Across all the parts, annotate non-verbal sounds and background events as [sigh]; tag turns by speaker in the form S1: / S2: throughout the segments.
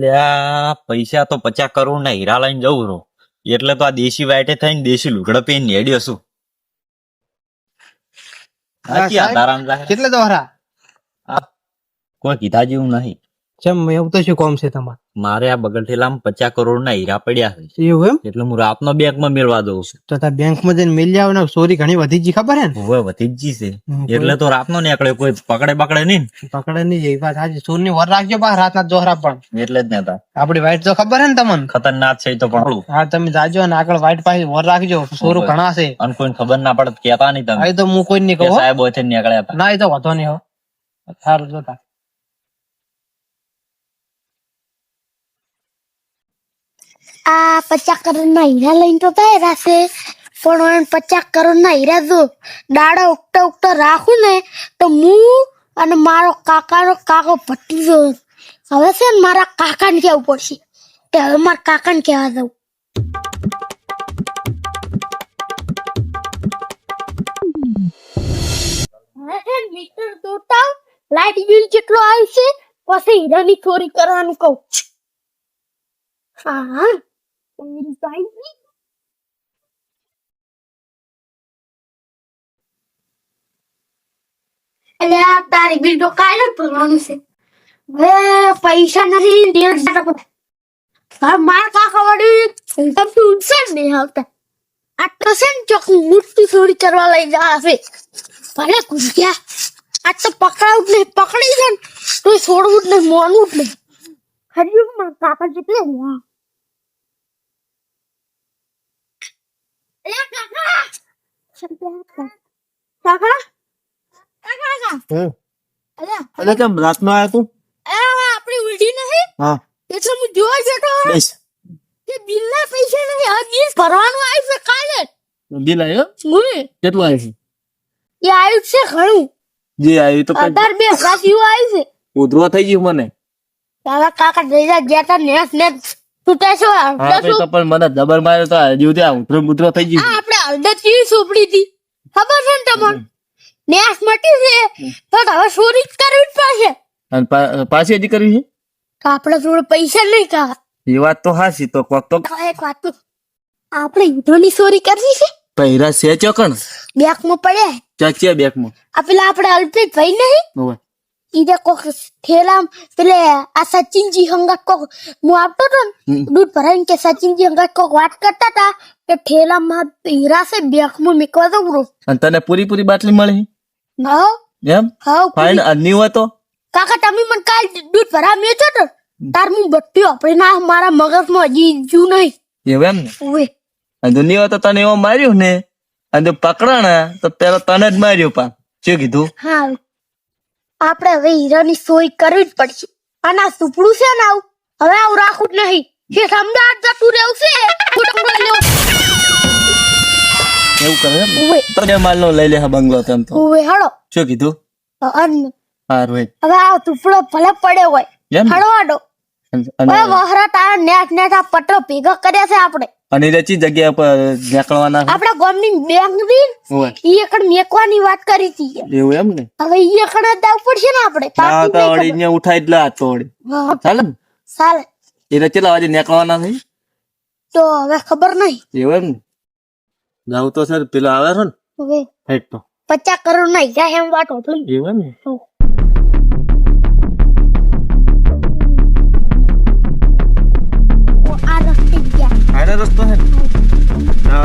S1: અલ્યા પૈસા તો પચાસ કરોડ ના હીરા લઈને જવું રહું એટલે તો આ દેશી વાઈટે થઈને દેશી લુગડા પહેરી નેડ્યો છું.
S2: કેટલે દોહરા
S1: કોઈ કીધા જેવું નહીં.
S2: ચમ એવું તો શું કોમ છે તમારે?
S1: મારે આ બગડેલા ઠેલામાં પચાસ કરોડ ના હીરા પડ્યા છે.
S2: એવું એમ?
S1: એટલે હું રાતનો બેંકમાં મેળવા દઉં છું.
S2: તો તાર બેંકમાં જઈને મિલ જાવ ને ચોરી ઘણી વધી જી ખબર હે ને?
S1: હવે વધી જ છે. એટલે તો રાતનો નીકળે કોઈ પકડે પકડે નહીં
S2: પકડે નહીં એ વાત સાચી. ચોરની વર રાખજો બા રાતના જોહરા પણ.
S1: એટલે જ નતા
S2: આપડી વાઈટ તો ખબર હે ને તમને?
S1: ખતરનાક છે તો પણ.
S2: હા તમે જાજો ને આગળ વાઈટ પાસે વર રાખજો. ચોરું ઘણા છે.
S1: અને કોઈને ખબર ના પડે કેતા નહીં તમે.
S2: એ તો હું કોઈ નહીં કહું
S1: સાહેબ હોય નીકળ્યા
S2: ના એ તો વધો નહીં હો. સારું જોતા.
S3: આ પચાસ કરોડ ના હીરા લઈને તો થાય રાશે પણ પચાસ કરોડ ના હીરા જો દાડા ઉગતા ઉગતા રાખું ને તો હું અને મારો કાકાનો કાકો ભટ્ટી જો હવે છે ને મારા કાકાને કહેવું પડશે. કે હવે મારા કાકાને કહેવા દઉં. મીટર જોતા લાઈટ બિલ કેટલો આવશે પછી હીરાની ચોરી કરવાનું કહું હા. હા ચોરી તો આવી ગઈ. એટલે આ તારી બિલ તો કાલે જ ભરવાનું છે હવે પૈસા નથી ડેઢ હજાર રૂપિયા. હવે મારા કાકા વળી તમને ઊંચે જ નહીં આવતા આ તો છે ને ચોક મૂર્તિ ચોરી કરવા લઈ જાય છે ભલે ઘૂસ્યા આ તો પકડાવું જ નહીં પકડી છે ને તો છોડવું જ નહીં મોનવું જ નહીં હરિયું મારા કાકા જેટલે
S2: કેમ આવ્યો તું?
S3: આપણી ઉલટી નહીં?
S2: હા.
S3: એટલે હું જોવા જતો કે બિલના પૈસા નહીં બિલ ભરવાનું આવ્યું છે કાલે.
S2: બિલ આવ્યો?
S3: હું
S2: કેટલું આવ્યું
S3: એ આવ્યું છે ઘણું.
S2: જે આવ્યું તો
S3: અઢાર બે જેવું આવ્યું છે.
S2: ઉધરો થઈ ગયું મને.
S3: તારા કાકા જાય ગયા તા નેસ નેસ. છૂટા છો
S2: હા તો પણ મને જબર માર્યો તો હજુ ત્યાં ઉધરો ઉધરો થઈ ગયું.
S3: આપણે હળદર કેવી સોપડી હતી. ખબર છે ને તમને? નેસ મટી છે. તો હવે ચોરી જ કરવી જ પડશે.
S2: અને પાછી હજી કરવી છે?
S3: તો આપણે જોડે પૈસા નહીં કાકા
S2: એ વાત તો હાસી તો કોક તો
S3: એક વાત તો. આપણે ઈંધોની ચોરી કરવી છે?
S2: પહેરા છે ચોકણ?
S3: બેગમાં પડ્યા.
S2: ચાચિયા બેગમાં
S3: આ પેલા આપણે અલ્પેશ ભાઈ નહીં ઠેલા પેલે આ સચિનજી હંગાત કોક હું આપતો તો ને
S2: હમ.
S3: દૂધ ભરાઈને કે સચિનજી હંગાત કોક વાત કરતા તા કે ઠેલામાં હીરા છે બેગમાં મેકવા દઉં રો
S2: અને તને પૂરી પૂરી બાટલી મળી
S3: હા
S2: એમ
S3: હા
S2: ફાઇન અન્ય હોય તો
S3: કાકા તમે મને કાલ દૂધ ભરા મેચો તો તાર હું બટ્ટી આપણે ના મારા મગજમાં હજી જુ નહીં
S2: એવું એમ ને
S3: ઓવે
S2: અને હોય તો તને એવો માર્યો ને અને જો પકડાણા તો પેલા તને જ માર્યો પા શું કીધું
S3: હા આપણે હવે હીરાની સોય કરવી જ પડશે. અને આ સુપડું છે ને આવું? હવે આવું રાખું જ નહીં. જે સમજાત જતું રહેવું છે.
S2: એવું કરે તો જે માલ નો લઈ લે હા બંગલો તેમ તો.
S3: ઓવે હળો.
S2: શું કીધું?
S3: અને
S2: હારું.
S3: હવે આ સુપડો ભલે પડ્યો હોય. હળવાડો
S2: અને
S3: હવે વહરા તારા નેટ નેટ આ પટો ભેગા કર્યા છે આપણે.
S2: અને એ રચી જગ્યા પર નીકળવાના
S3: આપણા ગામની
S2: બેંકની
S3: ઈ એકડ મેકવાની વાત કરી હતી
S2: એવું એમ ને?
S3: હવે ઈ એકડ દાવ પડશે ને આપણે.
S2: હા તો
S3: નહીં
S2: વળી ઉઠાઈ જ તો વળી ચાલે
S3: ચાલે.
S2: એ રચેલા વાજે નીકળવાના છે?
S3: તો હવે ખબર નહીં
S2: એવું એમ ને? જાવ તો સર પેલા આવે છે ને?
S3: હવે
S2: હેડ તો.
S3: પચાસ કરોડ ના એમ વાત હોટલ
S2: એવું ને?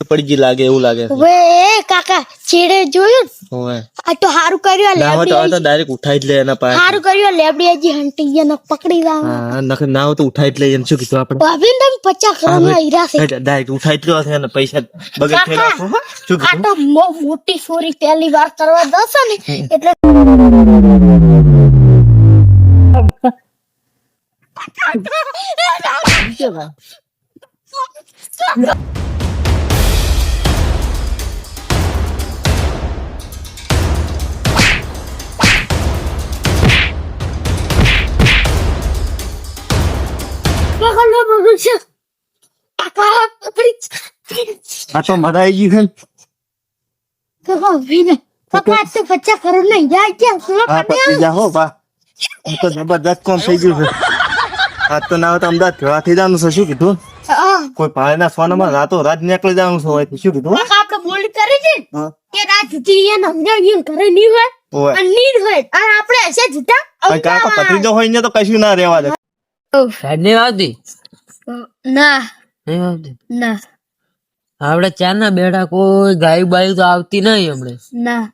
S2: પડજી લાગે એવું લાગે
S3: હવે એ કાકા છેડે જોયું
S2: હવે.
S3: આ તો હારું કર્યું લેબડી
S2: ના તો ડાયરેક્ટ ઉઠાઈ લે એના પાસે.
S3: હારું કર્યું લેબડી હજી હંટી ગયા પકડી લાવ
S2: હા નક ના તો ઉઠાઈ લે એમ શું કીધું આપણે?
S3: ભાભી ને તમે 50 ગ્રામ છે.
S2: ડાયરેક્ટ ઉઠાઈ લ્યો છે અને પૈસા બગડ થઈ રાખો શું
S3: આ તો મોટી સોરી પહેલી વાર કરવા દસ ને એટલે Yeah.
S1: આ તો મજા આવી ગઈ છે. ને.
S3: ને કાકા આજ તો પચાસ કરોડ નહીં જાય ક્યાં
S1: જા હો બા હું તો જબરદસ્ત કોમ થઈ ગયું છે. આજ તો ના તો અમદાવાદ ભેળા થઈ જવાનું છે શું કીધું? કોઈ ભાઈના સોનામાં રાતો રાત નીકળી જવાનું છે હોય શું કીધું?
S3: આપડે આપણે બોલ કરી છે કે રાત સુધી એને સમજાવી એમ ઘરે નહીં હોય નહીં હોય અને આપણે હશે જતા
S1: કાકા પથરી જો હોય ને તો કશું ના રહેવા દે.
S4: સાહેબ નહીં આવતી
S3: ના.
S4: નહીં આવતી
S3: ના.
S4: આપણે ચાર ના બેડા કોઈ ગાયું બાયું તો આવતી નહીં હમણે.
S3: ના.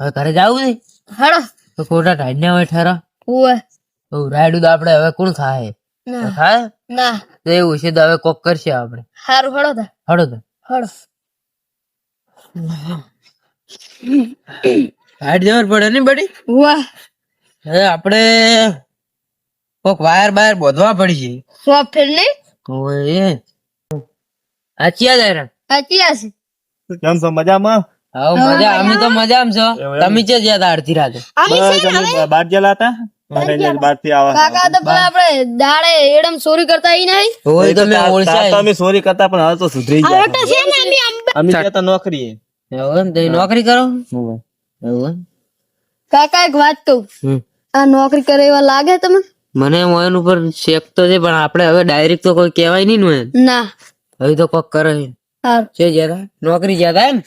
S4: હવે ઘરે જાવું નહીં?
S3: હળો
S4: તો ખોટા ઢાઢના હોય ઠરા. તો રાયડું તો આપણે હવે કોણ ખાય? ખાય?
S3: ના.
S4: તો એવું છે તો હવે કોક કરશે આપણે.
S3: સારું હળો તો.
S4: હળો તો.
S3: હળો
S4: હાઈટ જવર પડે ને બડી?
S3: વાહ
S4: હવે આપણે કોક વાયર બાયર બોધવા પડશે.
S3: છે ફેર નહીં
S4: ઓય હાચિયા જાય
S3: સાચી હશે
S1: કેમ છો? મજામાં?
S4: હવે મજા. અમે તો મજામાં છો. તમે છે જ્યાં તા અડધી રાતે?
S3: છે
S1: બહાર ગયેલા હતા. મારે અહીંયા બહારથી આવા.
S3: કાકા તો પેલા આપણે દાડે એડમ ચોરી કરતા ઈ નહીં?
S4: હોય તો મેં
S1: તાર- તાર તો
S4: ઓળખાય
S1: અમે ચોરી કરતા પણ સુધરી
S3: હવે
S1: ગયા
S3: તો છે ને અમે અંબે
S1: અમે ત્યાં તો નોકરી
S4: તમે કરો
S3: કાકા એક વાત કહું. આ નોકરી કરે એવા લાગે તમને?
S4: મને મોયન ઉપર શેક તો છે પણ આપણે હવે ડાયરેક્ટ તો કોઈ કહેવાય નહીં ને
S3: ના.
S4: હવે તો કોક કરે છે. જરા નોકરી જતા એમ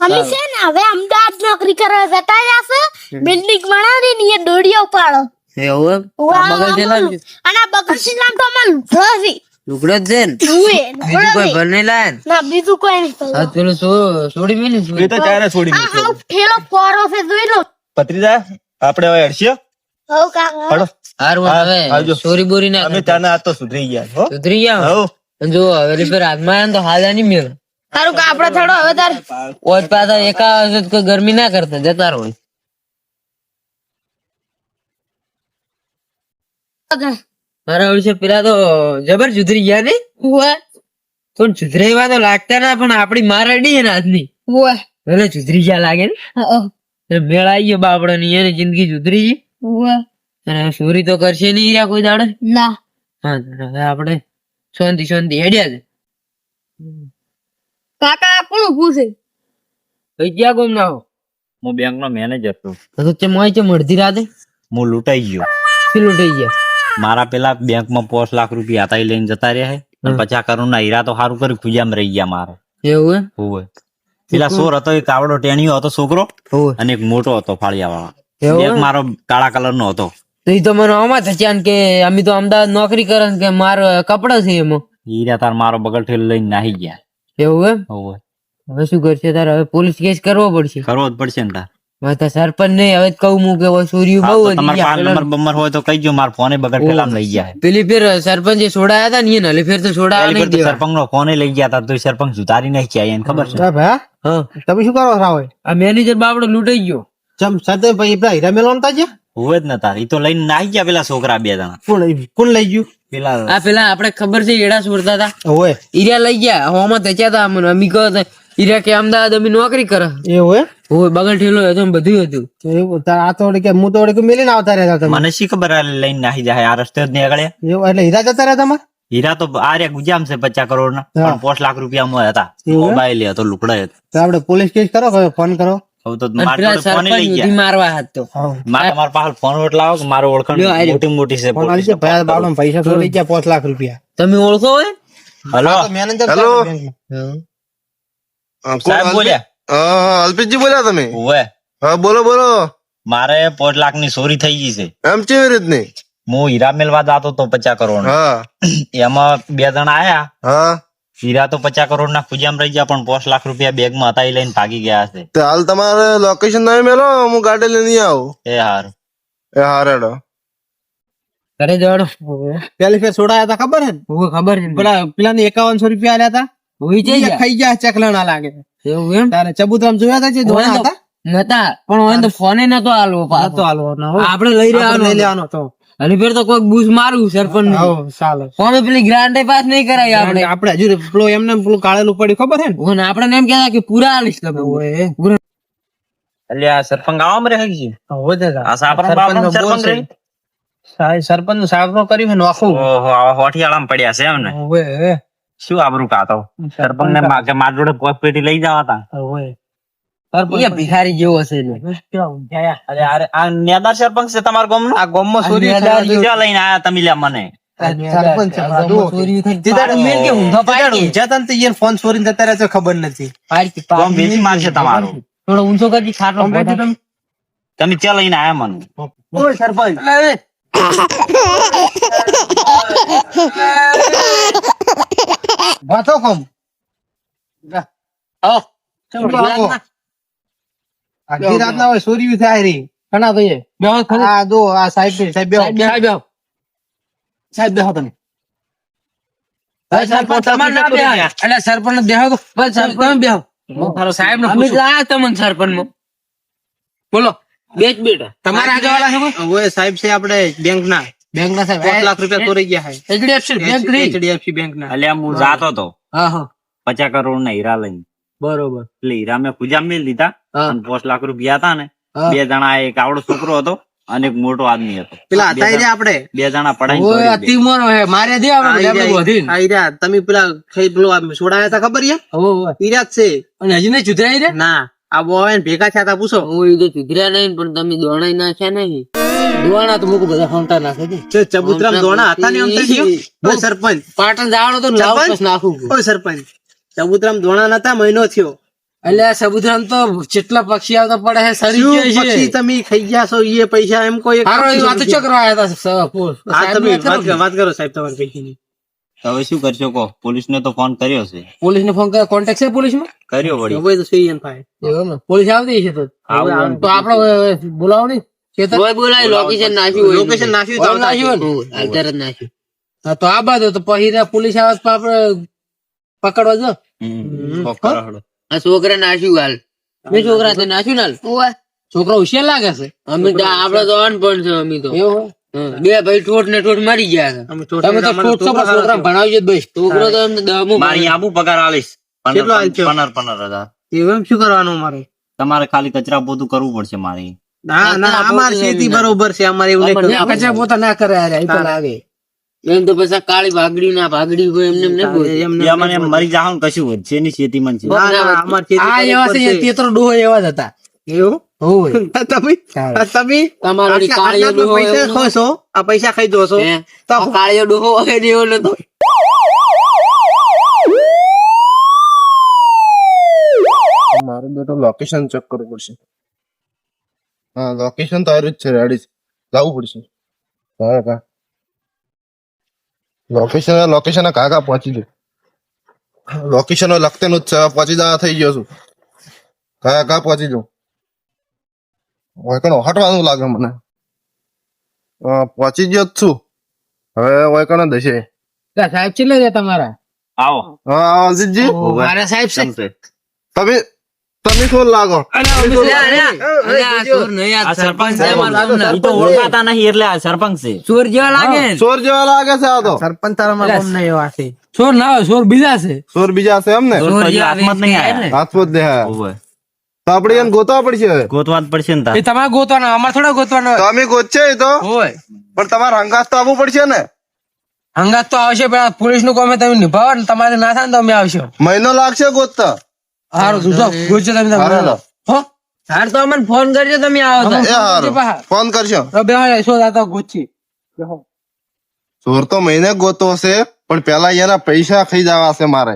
S3: અમે છે ને હવે અમદાવાદ નોકરી કરવા જતા જશે બિલ્ડિંગ બનાવી ને એ દોડીઓ પાડો
S4: એવું બગલ
S3: અને બગલ નામ તો અમાર લુખરાસી.
S4: લુગડો જ છે ને? બીજું કોઈ લાય ના?
S3: બીજું કોઈ નહીં
S4: હા પેલું છોડી મેલી ને
S1: એ તો ચારે છોડી
S3: આ ઠેલો કોરો છે જોઈ લો.
S1: પત્રીદા આપણે હવે હડશીએ
S4: હારું
S1: હા,
S4: હવે. ચોરી બોરી ના
S1: અમે ત્યાંના આજ તો સુધરી ગયા હો.
S4: સુધરી ગયા? અને જો હવે ફેર હાથમાં તો હાલ નહીં મેળ.
S3: સારું કે આપડે થોડો હવે તાર.
S4: ઓજ પાછા એકા કોઈ ગરમી ના કરતા જતા રહો. મારા ઓળશે પેલા તો જબર સુધરી ગયા ને પણ સુધરેવા તો લાગતા ના પણ આપડી મારડી છે ને આજની. ભલે સુધરી ગયા લાગે ને. મેળ આવી ગયો બાપડો ની એની જિંદગી સુધરી ગઈ. અને ચોરી તો કરશે નહીં રહ્યા કોઈ દાડે?
S3: ના.
S4: હા હવે આપણે શાંતિ શાંતિ હેડ્યા છે.
S3: કાકા કોણ પૂછે
S4: કઈ ગયા કોમ ના હો?
S1: હું બેંક નો મેનેજર છું.
S4: તો ચમ મોય છે મળતી રાતે?
S1: હું લૂંટાઈ ગયો.
S4: શું લૂંટાઈ ગયા?
S1: મારા પેલા બેંકમાં પાંચ લાખ રૂપિયા હતા એ લઈને જતા રહ્યા છે. અને પચાસ કરોડ ના હીરા તો સારું કરી ખુજામ રહી ગયા મારે.
S4: એવું
S1: હોય પેલા સોર હતો એક કાવડો ટેણીયો હતો છોકરો
S4: હોવે
S1: અને એક મોટો હતો ફાળિયા વાળા મારો કાળા કલર નો હતો.
S4: તો એ તો મને આમાં થયા કે અમે તો અમદાવાદ નોકરી કરે કે મારો કપડા છે એમાં.
S1: હીરા તાર મારો બગલ ઠેલ લઈને નાહી ગયા.
S4: એવું એમ?
S1: હોવે
S4: હવે શું કરશે તારે? હવે પોલીસ કેસ કરવો પડશે.
S1: કરવો જ પડશે ને તાર.
S4: હવે સરપંચ નહીં હવે કહું હું કે ચોરીઓ બહુ
S1: તમારે પાંચ નંબર બમ્બર હોય તો કહીજો મારા ફોને બગડ પેલા લઈ ગયા.
S4: પેલી ફેર સરપંચ જે છોડાયા હતા ને એને હલે ફેર તો છોડાયા નહીં દેવા.
S1: સરપંચ નો ફોને લઈ ગયા હતા તો સરપંચ સુધારી નહીં છે એને ખબર છે?
S4: હા?
S5: તમે શું કરો રાવ
S4: આ મેનેજર બાપડો લૂંટાઈ ગયો.
S5: ચમ સાથે ભાઈ પેલા હીરા મેલવાના તા
S1: હોવે જ નતા. એ તો લઈને નાહી ગયા પેલા છોકરા બે જણા.
S5: કોણ કોણ લઈ ગયું?
S1: પેલા
S4: આ પેલા આપણે ખબર છે એડા સુરતા હતા?
S5: ઓય
S4: ઈર્યા લઈ ગયા હોમાં તચ્યા હતા અમને અમી કહો તો કે અમદાવાદ અમે નોકરી કરે.
S5: એ હોય
S4: હોય બગલ ઠેલો હતો બધું હતું.
S5: તો એવું તાર આ તો કે હું તો કે મેલીને આવતા રહ્યા તમે.
S1: મને શી ખબર આ લઈને નાહી જાય આ રસ્તે જ નીકળે?
S5: એવું એટલે હીરા જતા રહ્યા તમારે?
S1: હીરા તો આ રહ્યા ગુજામ છે પચાસ કરોડ ના. પણ પોસ્ટ લાખ રૂપિયામાં હતા.
S5: એવું હે?
S1: મોબાઈલ હતો લુકડા હતો.
S5: આપડે પોલીસ કેસ કરો કે ફોન કરો.
S1: હવે તો મારા
S4: પેલા
S1: જોડે ફોને
S4: સરપંચ
S1: લઈ ગયા.
S4: મારવા હાથ તો
S5: હા
S1: પાસે ફોન વોટ લાવો કે મારો ઓળખાણ મોટી મોટી છે
S5: ફોન આવી ભાઈ બાપડો પૈસા તો લઈ ગયા પાંચ લાખ રૂપિયા.
S4: તમે ઓળખો હોય?
S1: હલો?
S5: Manager
S6: hello.
S1: સાહેબ બોલ્યા?
S6: હા અલ્પેશજી બોલ્યા તમે?
S1: ઓવે.
S6: હા બોલો બોલો.
S1: મારે પોચ લાખની ચોરી થઈ ગઈ છે.
S6: એમ કેવી રીતની?
S1: હું હીરા મેલવા જતો તો પચાસ કરોડ
S6: હા.
S1: એમાં બે જણા આયા.
S6: હા.
S1: હીરા તો પચાસ કરોડ ના ખુજામ રહી ગયા પણ પાંચ લાખ રૂપિયા બેગમાં હતા એ લઈને ભાગી ગયા છે
S6: તો હાલ તમારે લોકેશન તમે મેલો હું ગાડી લઈને આવું.
S1: એ હાર.
S6: એ હાર રેડો
S4: અરે જડ
S5: પેલી ફેર છોડાયા હતા ખબર હે
S4: હું ખબર છે
S5: પેલા પેલા ને એકાવનસો રૂપિયા આલ્યા હતા?
S4: હોય
S5: જઈ ખાઈ ગયા ચકલાણા લાગે.
S4: એવું એમ?
S5: તારે ચબુતરામ જોયા હતા જે ધોળા હતા?
S4: નતા પણ હોય તો ફોને નતો આલવો
S5: હા
S4: પાછો.
S5: તો હાલવાનો હો.
S4: આપણે લઈ રહ્યા
S5: લઈ લેવાનો તો
S4: અને ફેર તો કોઈ બૂસ મારું સરપંચ
S5: ચાલો.
S4: અમે પેલી ગ્રાન્ડે પાસ નહીં કરાય આપણે.
S5: આપણે હજુ પેલો એમને પેલું કાળેલું પડ્યું ખબર હે ને?
S4: ઓને આપણે એમ કહેતા કે પૂરા આલીશ તમે.
S1: એટલે આ સરપંચ ગામ રહે છે
S5: હો તો
S1: આ સાપરા બાપરાનો સરપંચ રહે?
S5: સાહેબ સરપંચનું સાહેબ નો કર્યું છે નોખું
S1: ઓહો હોઠિયાળામાં પડ્યા છે એમ ને
S5: ઓવે.
S1: શું આબરું કાતો સરપંચ ને માગે માર જોડે પોત પેટી લઈ જવા તા
S5: ઓવે.
S4: ભિખારી જેવો હશે?
S1: અરે અરે આ નેદાર સરપંચ છે તમારા ગામનો?
S5: આ
S4: આ
S5: થાય.
S1: લઈને આયા તમે લ્યા મને? ગામ
S5: તમે.
S1: તમે ક્યાં લઈને આયા મને.
S5: સરપંચ. વાતો કમ.
S4: આવો.
S5: આખી રાત ના હોય ચોરી થાય રી ઘણા ભાઈ આ દો આ સાહેબ સાહેબ બેહો.
S4: સાહેબ બેહો. સાહેબ બેહો તમે. સરપંચ બેહો સરપંચ બેહો. સાહેબ તમને બોલો. બેચ બેટા તમારા આગળ છે
S5: ઓય સાહેબ છે આપણે બેંક ના
S4: બેંક ના સાહેબ.
S5: પાંચ લાખ રૂપિયા ચોરી ગયા છે.
S4: HDFC બેંક રહી.
S5: એચડીએફસી બેંક ના
S1: એટલે હું જાતો તો.
S4: હા હા.
S1: પચાસ કરોડ ના હીરા લઈને.
S4: બરોબર.
S1: એટલે હીરા મેં પૂજા મેં લીધા અને પાંચ લાખ રૂપિયા હતા ને બે જણા એક આવડો છોકરો હતો અને એક મોટો આદમી હતો.
S5: પેલા હતા
S1: જે
S5: આપણે
S1: બે જણા પડાઈ
S4: ઓય અતિ મોરો હે મારે દે.
S5: આઈ તમે પેલા ખાઈ પેલો છોડાયા હતા ખબર
S4: હવે.
S5: જ છે.
S4: અને હજી ને ચુધરાઈ રે
S5: ના આ બોય ભેગા થયા હતા પૂછો.
S4: હું એ તો સુધર્યા નહીં પણ તમે દોણાઈ નાખ્યા નહીં. દોણા તો મૂકું બધા ફોનતા નાખે છે.
S5: ચબુતરામ દોણા હતા ને અંતર સરપંચ.
S4: પાટણ જાવડો તો લાવ નાખું
S5: ઓય સરપંચ. ચબુતરામ ધોણા નતા મહિનો થયો.
S4: એટલે આ સબુદ્રામ તો જેટલા પક્ષી આવતા પડે છે સરી
S5: ગયો
S4: છે.
S5: પછી તમે ખાઈ ગયા છો? એ પૈસા એમ કોઈ
S4: હારો એ વાત
S5: ચક્ર
S4: આયા કરવા આવ્યા હતા
S5: હા તમે વાત કરો વાત કરો સાહેબ તમારી પૈકી
S1: હવે શું કરશો કો પોલીસ ને તો ફોન કર્યો છે.
S4: પોલીસ ને ફોન કર્યો? કોન્ટેક્ટ છે પોલીસમાં
S1: કર્યો વળી.
S5: હવે તો સી એન થાય
S4: એવું ને? પોલીસ આવતી છે તો?
S1: તો આમ.
S4: બોલાવો ને કેતર ઓય બોલાય લોકેશન નાખ્યું
S5: લોકેશન નાખ્યું તો
S4: નાખ્યું ને? નાખ્યું. તો આ બાદ તો પછી પોલીસ આવે તો આપડે પકડવા જો. છોકરા નાશ્યું હાલ. મેં છોકરા તે નાશ્યું હાલ. છોકરો હોશિયાર લાગે છે. અમે તો આપડે તો અનપણ છે અમે તો. બે ભાઈ ઠોઠ ને ઠોઠ મારી ગયા છે. તમે તો ઠોઠ છો છોકરા ભણાવજો ભાઈ છોકરો તો દમું
S1: મારે. આબુ પગાર આલીશ.
S5: કેટલો આલશો?
S1: પનર પનર હજાર.
S5: એમ શું કરવાનું મારે
S1: તમારે ખાલી કચરા પોતું કરવું પડશે મારે.
S5: ના ના અમાર ખેતી બરોબર છે અમારે એવું
S4: કચરા પોતા ના કરે લાગે એમ તો પછી કાળી ભાગડી ના ભાગડી હોય એમને એમ
S5: એમને
S1: એમ મરી જાવ કશું વધશે નહીં ખેતીમાં છે.
S5: ના, ના, અમાર ખેતી
S4: આ એવા છે
S5: છે.
S4: તેતરો ડોહો એવા જ હતા.
S5: એવું? [laughs] તમે? તમે?
S4: તમારો ઓલી
S5: આટલા-
S4: કાળીયો
S5: આટલા
S4: ડોહો
S5: પૈસા
S4: એવો
S5: ખો છો આ પૈસા ખાઈ દો છો તો
S4: કાળિયો ડોહો એવો નતો.
S6: મારું બેટો લોકેશન ચેક કરવું પડશે. હા લોકેશન તો આર્યું જ છે રેડી જવું પડશે. હા. લોકેશન લોકેશન કા કા પહોંચી ગયો. લોકેશન લખતે નું જ છે. પહોંચી જવા થઈ ગયો છું. કયા કા પહોંચી જાઉં વૈકણો હટવાનું લાગે મને. હા, પહોંચી ગયો જ છું. હવે વૈકણો દશે.
S4: લા, સાહેબ છેલ્લે છે તમારા?
S1: આવો.
S6: હા આવો અજીતજી.
S4: મારા સાહેબ છે?
S6: તમે તમે શું લાગો.
S1: આ સરપંચ છે મારા. ઈ તો ઓળખાતા નહીં એટલે આ સરપંચ છે.
S4: ચોર જેવા લાગે
S6: ચોર જેવા લાગે છે આ તો.
S5: સરપંચ તારા મારા ગામના એવા છે
S4: ચોર ના હોય બીજા છે.
S6: ચોર બીજા છે એમ ને?
S1: ચોર તો હજી હાથમાં નહીં
S6: હાથમાં જ દેહા તો આપણે એને ગોતવા પડશે
S1: ગોતવા પડશે ને
S4: એ તમારે ગોતવાના અમારે થોડા ગોતવાના
S6: તમે અમે ગોતશે એ તો.
S4: હોય.
S6: પણ તમારે હંગાસ તો આવવું પડશે ને.
S4: હંગાસ તો આવશે પણ પોલીસનું કામ તમે નિભાવો ને તમારે ના થાય ને તો અમે આવશો.
S6: મહિનો લાગશે ગોતતા.
S4: સારું તું જાઓ ગોતજો તમે
S6: હારું.
S4: હો? હાર તો અમને ફોન કરજો તમે આવો
S6: એ હારું. ફોન કરશો
S4: તો બે સો દાતા ગોચી.
S6: ચોર તો મહિને ગોતો હશે પણ પેલા એના પૈસા ખાઈ જવા છે મારે.